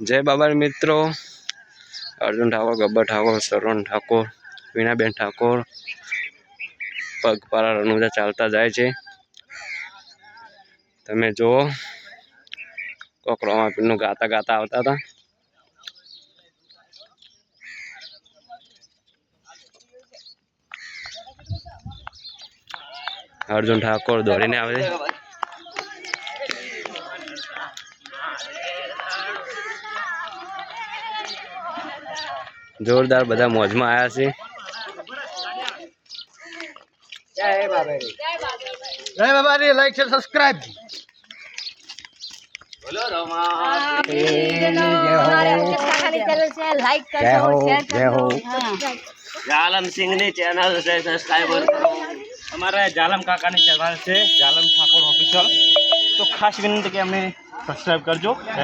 જય બાબા મિત્રો. અર્જુન ઠાકોર, ગબ્બર ઠાકોર શરવણ ઠાકોર, વીણાબેન ઠાકોર, પગપાળા રણુજા ચાલતા જાય છે. તમે જુઓ, કોકરોમાં રોમાપીરનું ગાતા ગાતા આવતા હતા. અર્જુન ઠાકોર દોડીને આવે છે. જોરદાર બધા મોજમાં આવ્યા છે જય બાબાની લાઈક છે સબસ્ક્રાઇબ લાઈક જય હો, કરજો શેર જય હો. કરજો જાલમસિંહ ની ચેનલ છે સબસ્ક્રાઈબર અમારા જાલમ કાકાની ચેનલ છે જાલમ ઠાકોર ઓફિશિયલ તો ખાસ વિનંતી કે અમને સબસ્ક્રાઇબ કરજો જય